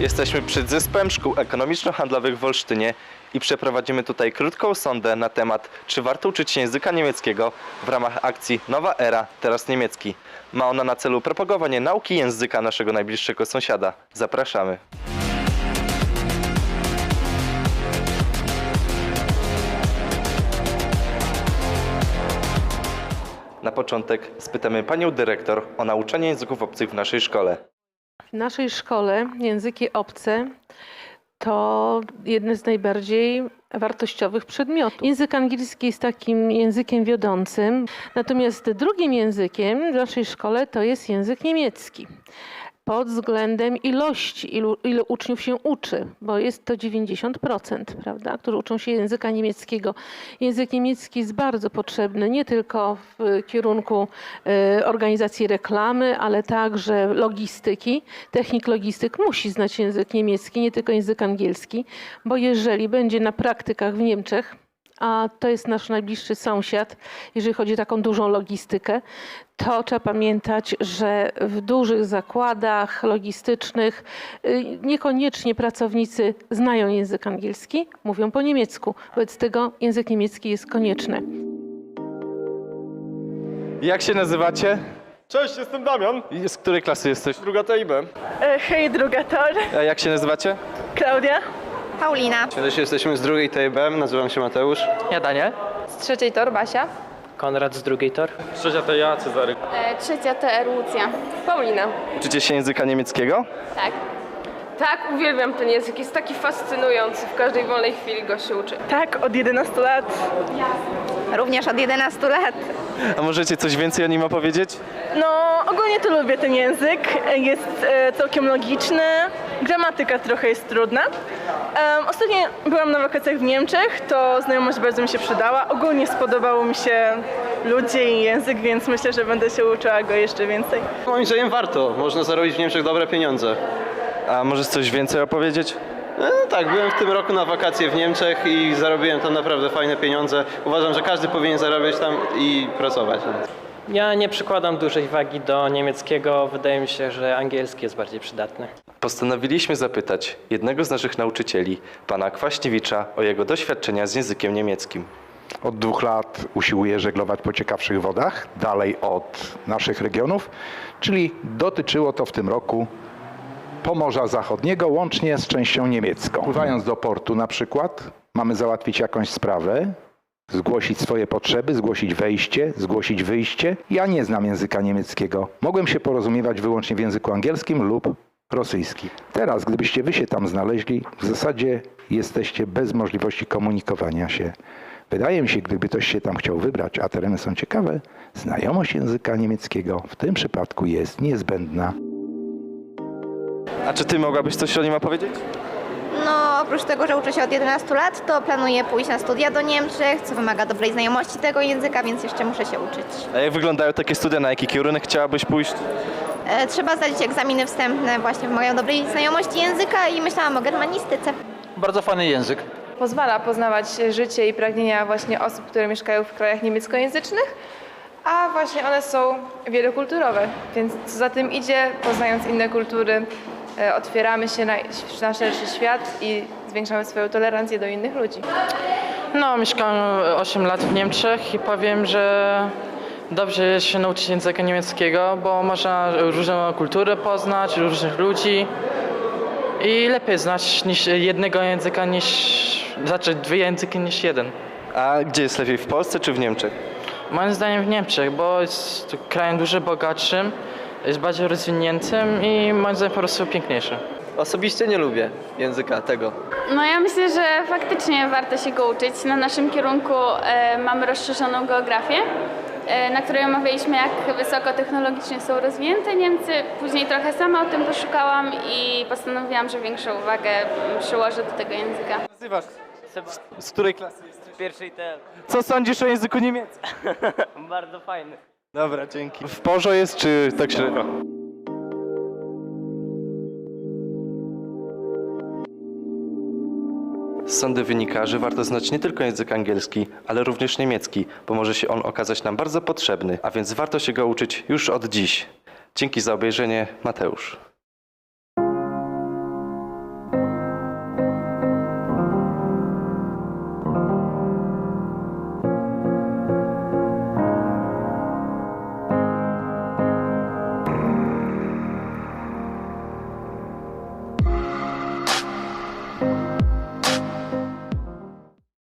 Jesteśmy przed Zespołem Szkół Ekonomiczno-Handlowych w Olsztynie i przeprowadzimy tutaj krótką sondę na temat, czy warto uczyć się języka niemieckiego w ramach akcji Nowa Era, teraz niemiecki. Ma ona na celu propagowanie nauki języka naszego najbliższego sąsiada. Zapraszamy. Na początek spytamy panią dyrektor o nauczanie języków obcych w naszej szkole. W naszej szkole języki obce to jeden z najbardziej wartościowych przedmiotów. Język angielski jest takim językiem wiodącym, natomiast drugim językiem w naszej szkole to jest język niemiecki. Pod względem ilości, ilu, ilu uczniów się uczy, bo jest to 90%, prawda, którzy uczą się języka niemieckiego. Język niemiecki jest bardzo potrzebny nie tylko w kierunku e, organizacji reklamy, ale także logistyki. Technik logistyk musi znać język niemiecki, nie tylko język angielski, bo jeżeli będzie na praktykach w Niemczech, a to jest nasz najbliższy sąsiad, jeżeli chodzi o taką dużą logistykę, to trzeba pamiętać, że w dużych zakładach logistycznych y, niekoniecznie pracownicy znają język angielski, mówią po niemiecku. Wobec tego język niemiecki jest konieczny. Jak się nazywacie? Cześć, jestem Damian, I Z której klasy jesteś? druga TIB. E, Hej, druga tor. A jak się nazywacie? Klaudia. Paulina. Też jesteśmy z drugiej TIB, nazywam się Mateusz. Ja Daniel. Z trzeciej tor Basia. Konrad z drugiej tor. Trzecia to ja, Cezary. E, trzecia TR Lucja. Paulina. Uczycie się języka niemieckiego? Tak. Tak, uwielbiam ten język. Jest taki fascynujący. W każdej wolnej chwili go się uczy. Tak, od 11 lat. Również od 11 lat. A możecie coś więcej o nim opowiedzieć? No, ogólnie to lubię ten język. Jest e, całkiem logiczny. Gramatyka trochę jest trudna. Em, ostatnio byłam na wakacjach w Niemczech, to znajomość bardzo mi się przydała. Ogólnie spodobało mi się ludzie i język, więc myślę, że będę się uczyła go jeszcze więcej. Moim zdaniem warto, można zarobić w Niemczech dobre pieniądze. A możesz coś więcej opowiedzieć? No tak, byłem w tym roku na wakacje w Niemczech i zarobiłem tam naprawdę fajne pieniądze. Uważam, że każdy powinien zarabiać tam i pracować. Ja nie przykładam dużej wagi do niemieckiego. Wydaje mi się, że angielski jest bardziej przydatny. Postanowiliśmy zapytać jednego z naszych nauczycieli, pana Kwaśniewicza, o jego doświadczenia z językiem niemieckim. Od dwóch lat usiłuję żeglować po ciekawszych wodach, dalej od naszych regionów, czyli dotyczyło to w tym roku Pomorza Zachodniego łącznie z częścią niemiecką. Pływając do portu na przykład, mamy załatwić jakąś sprawę, zgłosić swoje potrzeby, zgłosić wejście, zgłosić wyjście. Ja nie znam języka niemieckiego. Mogłem się porozumiewać wyłącznie w języku angielskim lub rosyjskim. Teraz, gdybyście wy się tam znaleźli, w zasadzie jesteście bez możliwości komunikowania się. Wydaje mi się, gdyby ktoś się tam chciał wybrać, a tereny są ciekawe, znajomość języka niemieckiego w tym przypadku jest niezbędna. A czy ty mogłabyś coś o nim opowiedzieć? No, oprócz tego, że uczę się od 11 lat, to planuję pójść na studia do Niemczech, co wymaga dobrej znajomości tego języka, więc jeszcze muszę się uczyć. A jak wyglądają takie studia? Na jaki kierunek chciałabyś pójść? E, trzeba zdać egzaminy wstępne, właśnie wymagają dobrej znajomości języka i myślałam o germanistyce. Bardzo fajny język. Pozwala poznawać życie i pragnienia właśnie osób, które mieszkają w krajach niemieckojęzycznych, a właśnie one są wielokulturowe, więc co za tym idzie, poznając inne kultury, otwieramy się na, na szerszy świat i zwiększamy swoją tolerancję do innych ludzi. No, mieszkałem 8 lat w Niemczech i powiem, że dobrze jest się nauczyć języka niemieckiego, bo można różną kulturę poznać, różnych ludzi i lepiej znać niż jednego języka niż, znaczy dwie języki niż jeden. A gdzie jest lepiej, w Polsce czy w Niemczech? Moim zdaniem w Niemczech, bo jest krajem dużo bogatszym, jest bardziej rozwiniętym i moim zdaniem po prostu piękniejszy. Osobiście nie lubię języka tego. No ja myślę, że faktycznie warto się go uczyć. Na naszym kierunku e, mamy rozszerzoną geografię, e, na której omawialiśmy, jak wysoko technologicznie są rozwinięte Niemcy. Później trochę sama o tym poszukałam i postanowiłam, że większą uwagę przyłożę do tego języka. Nazywasz? Z której klasy jesteś? Pierwszej TL. Co sądzisz o języku niemieckim? Bardzo fajny. Dobra, dzięki. W porze jest czy tak średnio? Z sądy wynika, że warto znać nie tylko język angielski, ale również niemiecki, bo może się on okazać nam bardzo potrzebny, a więc warto się go uczyć już od dziś. Dzięki za obejrzenie, Mateusz.